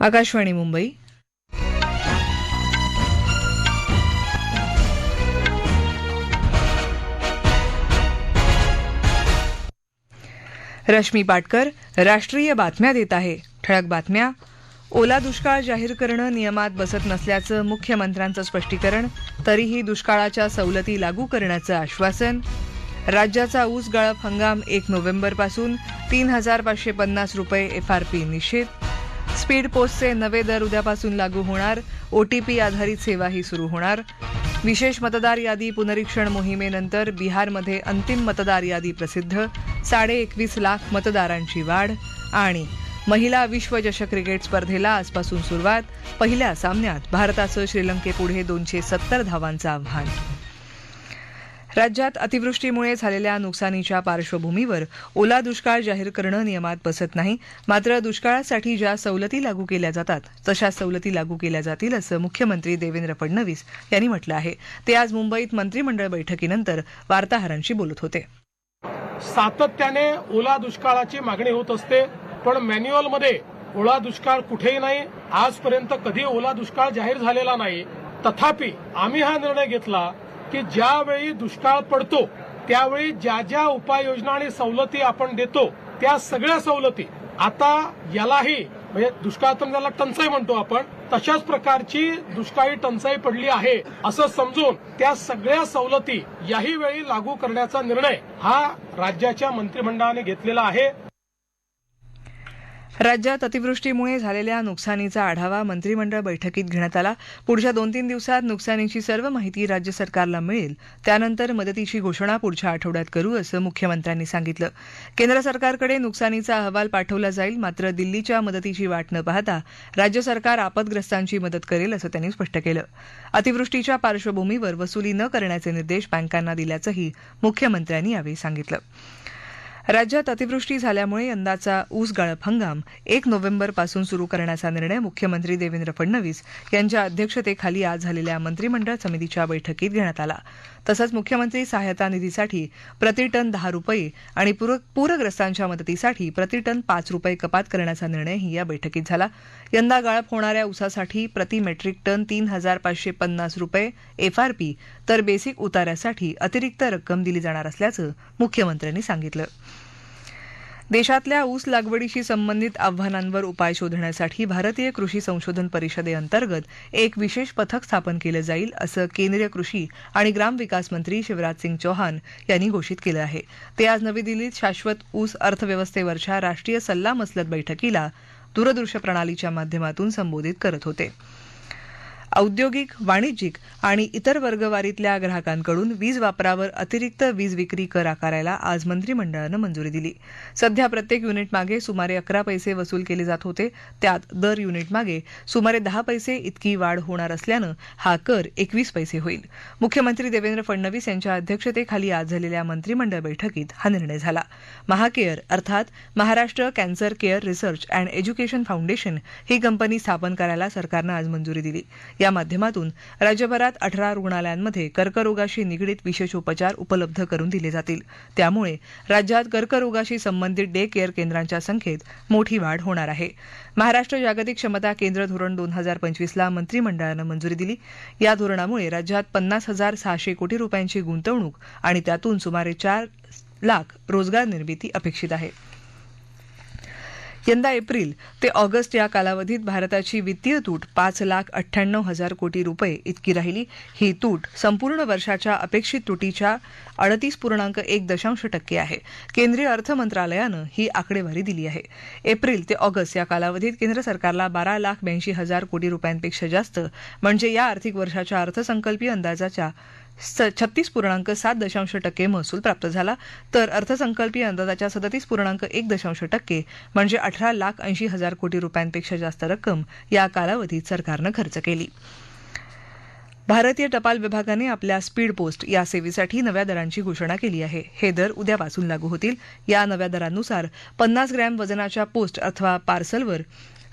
आकाशवाणी मुंबई. रश्मी पाटकर राष्ट्रीय बातम्या देत आहे. ठळक बातम्या. ओला दुष्काळ जाहीर करणं नियमात बसत नसल्याचं मुख्यमंत्र्यांचं स्पष्टीकरण तरीही दुष्काळाच्या सवलती लागू करण्याचं आश्वासन. राज्याचा ऊस गाळप हंगाम एक नोव्हेंबरपासून तीन हजार पाचशे पन्नास रुपये एफआरपी निश्चित स्पीड पोस्टचे नवे दर उद्यापासून लागू होणार. ओटीपी आधारित सेवाही सुरू होणार. विशेष मतदार यादी पुनरीक्षण मोहिमेनंतर बिहारमध्ये अंतिम मतदार यादी प्रसिद्ध. साडे एकवीस लाख मतदारांची वाढ आणि महिला विश्वचषक क्रिकेट स्पर्धेला आजपासून सुरुवात. पहिल्या सामन्यात भारताचं श्रीलंकेपुढे दोनशे सत्तर धावांचं आव्हान. राज्यात अतिवृष्टीमुळे झालेल्या नुकसानीच्या पार्श्वभूमीवर ओला दुष्काळ जाहीर करणं नियमात बसत नाही. मात्र दुष्काळासाठी ज्या सवलती लागू केल्या जातात तशा सवलती लागू केल्या जातील असं मुख्यमंत्री देवेंद्र फडणवीस यांनी म्हटलं आहे. ते आज मुंबईत मंत्रिमंडळ बैठकीनंतर वार्ताहरांशी बोलत होते. सातत्याने ओला दुष्काळाची मागणी होत असते पण मॅन्युअलमध्ये ओला दुष्काळ कुठेही नाही आजपर्यंत कधी ओला दुष्काळ जाहीर झालेला नाही. तथापि आम्ही हा निर्णय घेतला की ज्यावेळी दुष्काळ पडतो त्यावेळी ज्या ज्या उपाययोजना आणि सवलती आपण देतो त्या सगळ्या सवलती आता यालाही म्हणजे दुष्काळ तर त्याला टंचाई म्हणतो आपण तशाच प्रकारची दुष्काळी टंचाई पडली आहे असं समजून त्या सगळ्या सवलती याही वेळी लागू करण्याचा निर्णय हा राज्याच्या मंत्रिमंडळाने घेतलेला आहे. राज्यात अतिवृष्टीमुळे झालेल्या नुकसानीचा आढावा मंत्रिमंडळ बैठकीत घेण्यात आला. पुढच्या दोन तीन दिवसात नुकसानीची सर्व माहिती राज्य सरकारला मिळेल. त्यानंतर मदतीची घोषणा पुढच्या आठवड्यात करू असं मुख्यमंत्र्यांनी सांगितलं. केंद्र सरकारकडे नुकसानीचा अहवाल पाठवला जाईल मात्र दिल्लीच्या मदतीची वाट न पाहता राज्य सरकार आपदग्रस्तांची मदत करेल असं त्यांनी स्पष्ट केलं. अतिवृष्टीच्या पार्श्वभूमीवर वसुली न करण्याचे निर्देश बँकांना दिल्याचंही मुख्यमंत्र्यांनी यावेळी सांगितलं. राज्यात अतिवृष्टी झाल्यामुळे यंदाचा ऊस गाळप हंगाम एक नोव्हेंबरपासून सुरू करण्याचा निर्णय मुख्यमंत्री देवेंद्र फडणवीस यांच्या अध्यक्षतेखाली आज झालेल्या मंत्रिमंडळ समितीच्या बैठकीत घेण्यात आला. तसंच मुख्यमंत्री सहायता निधीसाठी प्रतिटन दहा रुपये आणि पूरग्रस्तांच्या मदतीसाठी प्रतिटन पाच रुपये कपात करण्याचा निर्णयही या बैठकीत झाला. यंदा गाळप होणाऱ्या ऊसासाठी प्रति मेट्रिक टन तीन हजार पाचशे पन्नास रुपये एफआरपी तर बेसिक उताऱ्यासाठी अतिरिक्त रक्कम दिली जाणार असल्याचं मुख्यमंत्र्यांनी सांगितलं. देशातल्या ऊस लागवडीशी संबंधित आव्हानांवर उपाय शोधण्यासाठी भारतीय कृषी संशोधन परिषदेअंतर्गत एक विशेष पथक स्थापन केलं जाईल असं केंद्रीय कृषी आणि ग्रामविकास मंत्री शिवराज सिंग चौहान यांनी घोषित केलं आहे. ते आज नवी दिल्लीत शाश्वत ऊस अर्थव्यवस्थेवरच्या राष्ट्रीय सल्लामसलत बैठकीला दूरदृश्य प्रणालीच्या माध्यमातून संबोधित करत होते. औद्योगिक वाणिज्यिक आणि इतर वर्गवारीतल्या ग्राहकांकडून वीज वापरावर अतिरिक्त वीज विक्री कर आकारायला आज मंत्रिमंडळानं मंजुरी दिली. सध्या प्रत्येक युनिट मागे सुमारे अकरा पैसे वसूल केले जात होते. त्यात दर युनिट मागे सुमारे दहा पैसे इतकी वाढ होणार असल्यानं हा कर एकवीस पैसे होईल. मुख्यमंत्री देवेंद्र फडणवीस यांच्या अध्यक्षतेखाली आज झालेल्या मंत्रिमंडळ बैठकीत हा निर्णय झाला. महाकेअर अर्थात Maharashtra cancer care research and education foundation he company स्थापन करायला सरकारनं आज मंजुरी दिली. या माध्यमातून राज्यभरात अठरा रुग्णालयांमध्ये कर्करोगाशी निगडीत विशेष उपचार उपलब्ध करून दिले जातील. त्यामुळे राज्यात कर्करोगाशी संबंधित डे केअर केंद्रांच्या संख्येत मोठी वाढ होणार आहे. महाराष्ट्र जागतिक क्षमता केंद्र धोरण दोन हजार पंचवीसला मंत्रिमंडळानं मंजुरी दिली. या धोरणामुळे राज्यात पन्नास हजार सहाशे कोटी रुपयांची गुंतवणूक आणि त्यातून सुमारे चार लाख रोजगार निर्मिती अपेक्षित आहे. यंदा एप्रिल ते ऑगस्ट या कालावधीत भारताची वित्तीय तूट पाच लाख अठ्ठ्याण्णव हजार कोटी रुपये इतकी राहिली. ही तूट संपूर्ण वर्षाच्या अपेक्षित तुटीच्या अडतीस पूर्णांक एक दशांश टक्के आहे. केंद्रीय अर्थ मंत्रालयानं ही आकडेवारी दिली आहे. एप्रिल ते ऑगस्ट या कालावधीत केंद्र सरकारला बारा लाख ब्याऐंशी हजार कोटी रुपयांपेक्षा जास्त म्हणजे या आर्थिक वर्षाच्या अर्थसंकल्पीय अंदाजाच्या छत्तीस पूर्णांक सात दशांश टक्के महसूल प्राप्त झाला. तर अर्थसंकल्पीय अंदाजाच्या सदतीस पूर्णांक एक दशांश टक्के म्हणजे अठरा लाख ऐंशी हजार कोटी रुपयांपेक्षा जास्त रक्कम या कालावधीत सरकारनं खर्च केली. भारतीय टपाल विभागाने आपल्या स्पीड पोस्ट या सेवेसाठी नव्या दरांची घोषणा केली आहे. हे दर उद्यापासून लागू होतील. या नव्या दरांनुसार पन्नास ग्रॅम वजनाच्या पोस्ट अथवा पार्सलवर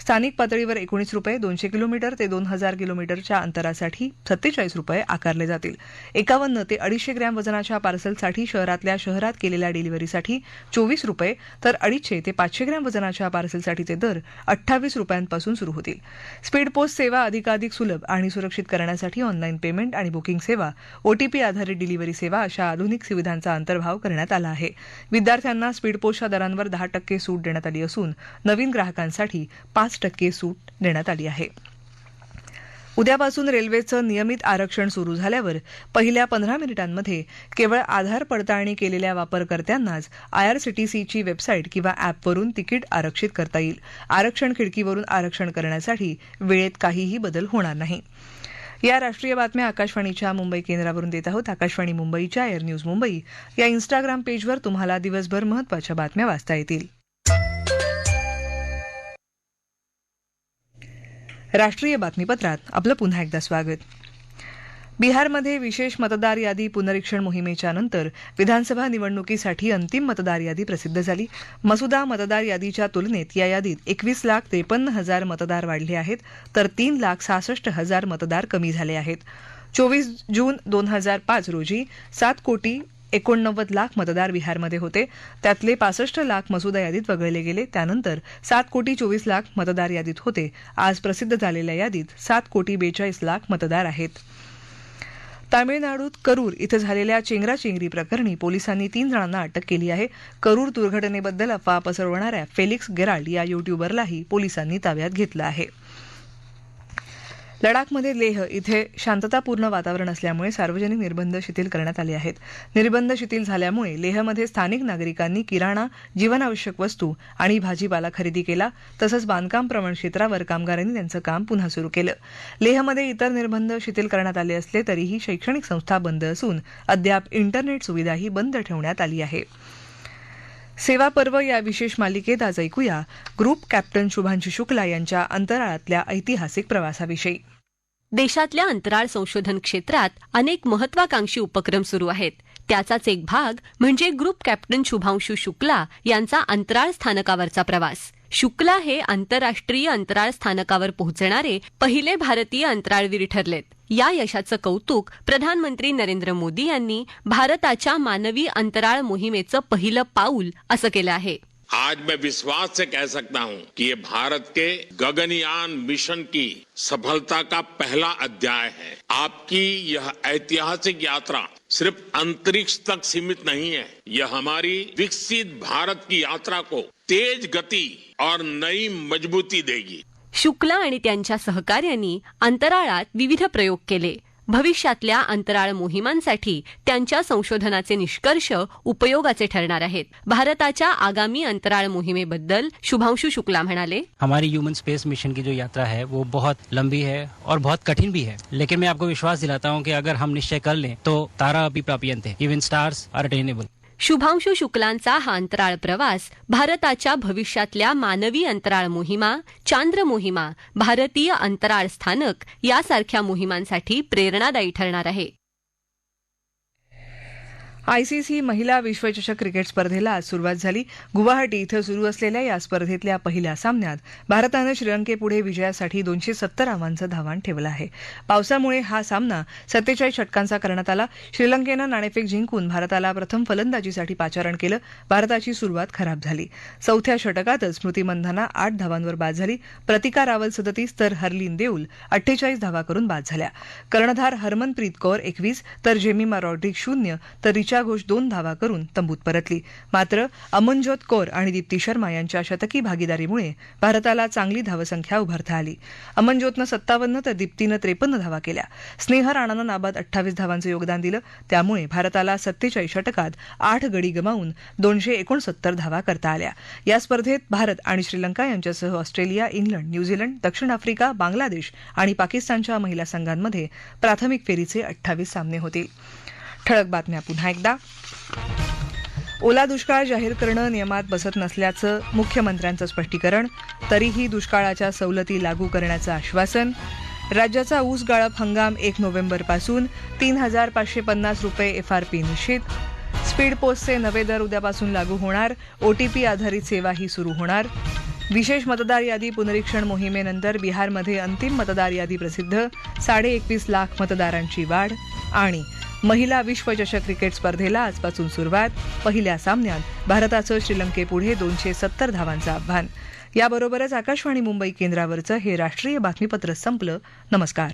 स्थानिक पातळीवर एकोणीस रुपये दोनशे किलोमीटर ते दोन हजार किलोमीटरच्या अंतरासाठी सत्तेचाळीस रुपये आकारले जातील. एकावन्न ते अडीचशे ग्रॅम वजनाच्या पार्सलसाठी शहरातल्या शहरात केलेल्या डिलिव्हरीसाठी चोवीस रुपये तर अडीचशे ते पाचशे ग्रॅम वजनाच्या पार्सलसाठीचे दर अठ्ठावीस रुपयांपासून सुरू होतील. स्पीड पोस्ट सेवा अधिकाधिक सुलभ आणि सुरक्षित करण्यासाठी ऑनलाईन पेमेंट आणि बुकिंग सेवा ओटीपी आधारित डिलिव्हरी सेवा अशा आधुनिक सुविधांचा अंतर्भाव करण्यात आला आहे. विद्यार्थ्यांना स्पीड पोस्टच्या दरांवर दहा टक्के सूट देण्यात आली असून नवीन ग्राहकांसाठी पाच टक्के सूट देण्यात आली आहे. उद्यापासून रेल्वेचं नियमित आरक्षण सुरू झाल्यावर पहिल्या पंधरा मिनिटांमध्ये केवळ आधार पडताळणी केलेल्या वापरकर्त्यांनाच आयआरसीटीसीची वेबसाईट किंवा ॲपवरून तिकीट आरक्षित करता येईल. आरक्षण खिडकीवरून आरक्षण करण्यासाठी वेळेत काहीही बदल होणार नाही. या राष्ट्रीय बातम्या आकाशवाणीच्या मुंबई केंद्रावरून देत आहोत. आकाशवाणी मुंबईच्या एअर न्यूज मुंबई. या इन्स्टाग्राम पेजवर तुम्हाला दिवसभर महत्त्वाच्या बातम्या वाचता येतील. राष्ट्रीय बातमीपत्रात आपलं पुन्हा एकदा स्वागत. बिहारमध्ये विशेष मतदार यादी पुनरीक्षण मोहिमेच्या नंतर विधानसभा निवडणुकीसाठी अंतिम मतदार यादी प्रसिद्ध झाली. मसुदा मतदार यादीच्या तुलनेत या यादीत एकवीस लाख त्रेपन्न हजार मतदार वाढले आहेत तर तीन लाख सहासष्ट हजार मतदार कमी झाले आहेत. चोवीस जून दोन हजार पाच रोजी सात कोटी एकोणनव्वद लाख मतदार बिहारमध्ये होते. त्यातले पासष्ट लाख मसुदा यादीत वगळले गेले. त्यानंतर सात कोटी चोवीस लाख मतदार यादीत होते. आज प्रसिद्ध झालेल्या यादीत सात कोटी बेचाळीस लाख मतदार आहेत. तामिळनाडूत करूर इथं झालेल्या चेंगराचेंगरी प्रकरणी पोलिसांनी तीन जणांना अटक केली आहे. करूर दुर्घटनेबद्दल अफवा पसरवणाऱ्या फेलिक्स गेराल्ड या युट्यूबरलाही पोलिसांनी ताब्यात घेतलं आहे. लडाखमध्ये लेह इथे शांततापूर्ण वातावरण असल्यामुळे सार्वजनिक निर्बंध शिथिल करण्यात आले आहेत. निर्बंध शिथिल झाल्यामुळे लेहमध्ये स्थानिक नागरिकांनी किराणा जीवनावश्यक वस्तू आणि भाजीपाला खरेदी केला तसंच बांधकाम प्रवण क्षेत्रावर कामगारांनी त्यांचं काम पुन्हा सुरू केलं. लेहमध्ये इतर निर्बंध शिथिल करण्यात आले असले तरीही शैक्षणिक संस्था बंद असून अद्याप इंटरनेट सुविधाही बंद ठेवण्यात आली आहे. सेवा पर्व या विशेष मालिकेत आज ऐकूया. ग्रुप कॅप्टन शुभांशु शुक्ला यांच्या अंतराळातल्या ऐतिहासिक प्रवासाविषयी. देशातल्या अंतराळ संशोधन क्षेत्रात अनेक महत्वाकांक्षी उपक्रम सुरू आहेत. त्याचाच एक भाग म्हणजे ग्रुप कॅप्टन शुभांशु शुक्ला यांचा अंतराळ स्थानकावरचा प्रवास. शुक्ला हे आंतरराष्ट्रीय अंतराळ स्थानकावर पोहोचणारे पहिले भारतीय अंतराळवीर ठरलेत. या यशाचं कौतुक प्रधानमंत्री नरेंद्र मोदी यांनी भारताच्या मानवी अंतराळ मोहिमेचं पहिलं पाऊल असं केलं आहे. आज मैं विश्वास से कह सकता हूँ कि ये भारत के गगनयान मिशन की सफलता का पहला अध्याय है। आपकी यह ऐतिहासिक यात्रा सिर्फ़ अंतरिक्ष तक सीमित नहीं है। यह हमारी विकसित भारत की यात्रा को तेज गति और नई मजबूती देगी। शुक्ला आणि त्यांच्या सहकार्यांनी अंतराळात विविध प्रयोग केले. भविष्यातल्या अंतराळ मोहिमांसाठी त्यांच्या संशोधनाचे निष्कर्ष उपयोगाचे ठरणार आहेत. भारताच्या आगामी अंतराळ मोहिमेबद्दल शुभांशु शुक्ला म्हणाले. हमारी ह्यूमन स्पेस मिशन की जो यात्रा है वो बहुत लंबी है और बहुत कठिन भी है. लेकिन मैं आपको विश्वास दिलाता हूँ कि अगर हम निश्चय कर लें तो तारा अभी प्राप्यंत है. Even stars are attainable Shubhanshu शुक्लांचा हा अंतराळ प्रवास भारताच्या भविष्यातल्या मानवी अंतराळ मोहिमा चांद्र मोहिमा भारतीय अंतराळ स्थानक यासारख्या मोहिमांसाठी प्रेरणादायी ठरणार आहे. आयसीसी महिला विश्वचषक क्रिकेट स्पर्धेला आज सुरुवात झाली. गुवाहाटी इथं सुरू असलेल्या या स्पर्धेतल्या पहिल्या सामन्यात भारतानं श्रीलंकेपुढे विजयासाठी दोनशे सत्तर धावांचं धावाण ठेवलं आहे. पावसामुळे हा सामना सत्तेचाळीस षटकांचा करण्यात आला. श्रीलंकेनं नाणेफेक जिंकून भारताला प्रथम फलंदाजीसाठी पाचारण केलं. भारताची सुरुवात खराब झाली. चौथ्या षटकातच स्मृती मंधाना आठ धावांवर बाद झाली. प्रतिका रावल सदतीस तर हरलीन देऊल अठ्ठेचाळीस धावा करून बाद झाल्या. कर्णधार हरमनप्रीत कौर एकवीस तर जेमिमा रॉड्रिक शून्य तर रिचा घोष दोन धावा करून तंबूत परतली. मात्र अमनज्योत कौर आणि दीप्ती शर्मा यांच्या शतकी भागीदारीमुळे भारताला चांगली धावसंख्या उभारता आली. अमनज्योतनं सत्तावन्न तर दीप्तीनं त्रेपन्न धावा केल्या. स्नेह राणानं नाबाद अठ्ठावीस धावांचं योगदान दिलं. त्यामुळे भारताला सत्तेचाळीस षटकात आठ गडी गमावून दोनशे एकोणसत्तर धावा करता आल्या. या स्पर्धेत भारत आणि श्रीलंका यांच्यासह ऑस्ट्रेलिया इंग्लंड न्यूझीलंड दक्षिण आफ्रिका बांगलादेश आणि पाकिस्तानच्या महिला संघांमध्ये प्राथमिक फेरीचे अठ्ठावीस सामने होतील. ठळक बातम्या पुन्हा एकदा. ओला दुष्काळ जाहीर करणं नियमात बसत नसल्याचं मुख्यमंत्र्यांचं स्पष्टीकरण तरीही दुष्काळाच्या सवलती लागू करण्याचं आश्वासन. राज्याचा ऊस गाळप हंगाम एक नोव्हेंबरपासून तीन हजार पाचशे पन्नास रुपये एफआरपी निश्चित. स्पीड पोस्टचे नवे दर उद्यापासून लागू होणार ओटीपी आधारित सेवाही सुरू होणार. विशेष मतदार यादी पुनरीक्षण मोहिमेनंतर बिहारमध्ये अंतिम मतदार यादी प्रसिद्ध साडे एकवीस लाख मतदारांची वाढ आणि महिला विश्वचषक क्रिकेट स्पर्धेला आजपासून सुरुवात. पहिल्या सामन्यात भारताचं श्रीलंकेपुढे दोनशे सत्तर धावांचं आव्हान. याबरोबरच आकाशवाणी मुंबई केंद्रावरचं हे राष्ट्रीय बातमीपत्र संपलं. नमस्कार.